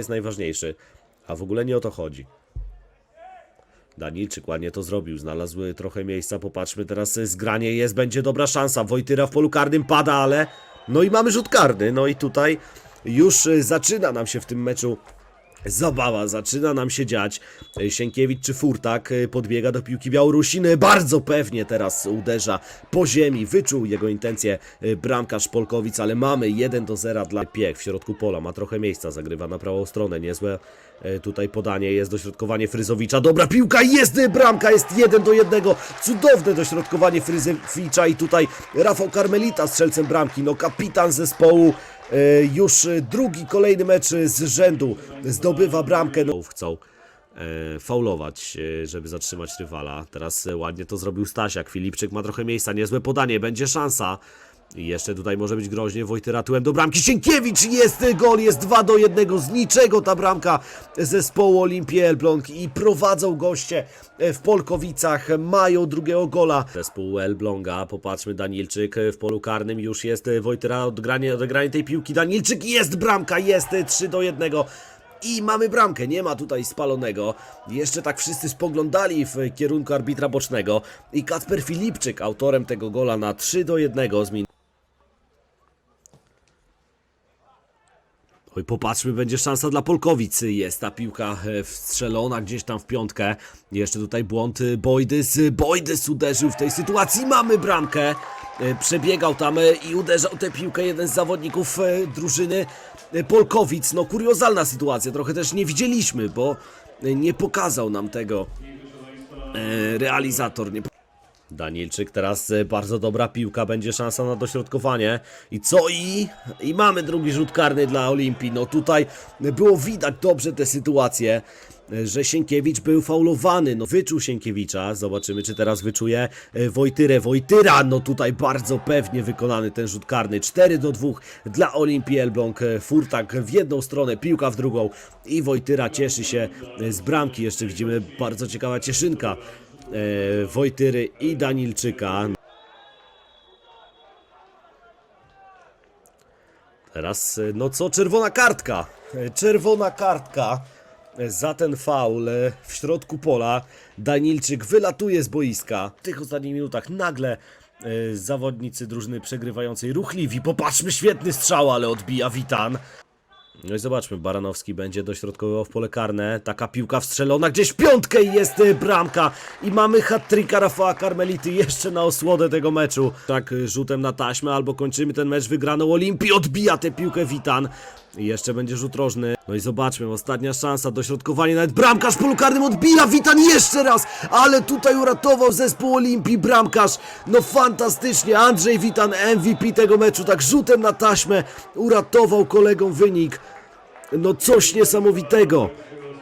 jest najważniejszy. A w ogóle nie o to chodzi. Danilczyk ładnie to zrobił, znalazł trochę miejsca, popatrzmy teraz y, zgranie jest, będzie dobra szansa, Wojtyra w polu karnym pada, ale no i mamy rzut karny, no i tutaj już y, zaczyna nam się w tym meczu Zabawa, zaczyna nam się dziać. Sienkiewicz czy Furtak y, podbiega do piłki Białorusiny. Bardzo pewnie teraz uderza po ziemi. Wyczuł jego intencje y, bramkarz Polkowic, ale mamy 1 do 0 dla Piech w środku pola. Ma trochę miejsca, zagrywa na prawą stronę. Niezłe y, tutaj podanie, jest dośrodkowanie Fryzowicza. Dobra piłka, jest bramka, jest 1 do 1. Cudowne dośrodkowanie Fryzowicza i tutaj Rafał Karmelita strzelcem bramki. No kapitan zespołu. E, Już drugi, kolejny mecz z rzędu zdobywa bramkę. No, chcą e, faulować, e, żeby zatrzymać rywala. Teraz ładnie to zrobił Stasiak. Filipczyk ma trochę miejsca, niezłe podanie, będzie szansa. I jeszcze tutaj może być groźnie. Wojtyra tyłem do bramki. Sienkiewicz jest gol, jest 2 do 1. Z niczego ta bramka zespołu Olimpii Elbląg i prowadzą goście w Polkowicach. Mają drugiego gola. Zespół Elbląga, popatrzmy, Danilczyk e, w polu karnym już jest Wojtyra odgranie, odegranie tej piłki. Danilczyk jest bramka, jest e, 3 do 1. I mamy bramkę, nie ma tutaj spalonego. Jeszcze tak wszyscy spoglądali w kierunku arbitra bocznego. I Kacper Filipczyk, autorem tego gola na 3 do 1 z Oj, popatrzmy, będzie szansa dla Polkowic. Jest ta piłka e, wstrzelona gdzieś tam w piątkę. Jeszcze tutaj błąd e, Bojdys. Bojdys uderzył w tej sytuacji. Mamy bramkę. E, Przebiegał tam i uderzał tę piłkę jeden z zawodników drużyny Polkowic. No, kuriozalna sytuacja. Trochę też nie widzieliśmy, bo nie pokazał nam tego realizator. Nie Danielczyk, teraz e, bardzo dobra piłka, będzie szansa na dośrodkowanie. I co i? I mamy drugi rzut karny dla Olimpii. No tutaj było widać dobrze tę sytuację, e, że Sienkiewicz był faulowany. No wyczuł Sienkiewicza, zobaczymy czy teraz wyczuje e, Wojtyrę. Wojtyra, no tutaj bardzo pewnie wykonany ten rzut karny. 4 do 2 dla Olimpii Elbląg. Furtak w jedną stronę, piłka w drugą i Wojtyra cieszy się z bramki. Jeszcze widzimy bardzo ciekawa cieszynka Wojtyry i Danilczyka. Teraz, e, no co, czerwona kartka. E, Czerwona kartka e, za ten faul e, w środku pola. Danilczyk wylatuje z boiska. W tych ostatnich minutach nagle e, zawodnicy drużyny przegrywającej ruchliwi. Popatrzmy, świetny strzał, ale odbija Witan. No i zobaczmy, Baranowski będzie dośrodkowywał w pole karne. Taka piłka wstrzelona gdzieś w piątkę i jest e, bramka. I mamy hat-tricka Rafała Karmelity jeszcze na osłodę tego meczu. Tak e, rzutem na taśmę albo kończymy ten mecz wygraną Olimpii. Odbija tę piłkę Witan. I jeszcze będzie rzut rożny. No i zobaczmy, ostatnia szansa, dośrodkowanie, nawet bramkarz w polu karnym odbija, Witan jeszcze raz, ale tutaj uratował zespół Olimpii bramkarz, no fantastycznie, Andrzej Witan MVP tego meczu, tak rzutem na taśmę uratował kolegom wynik, no coś niesamowitego.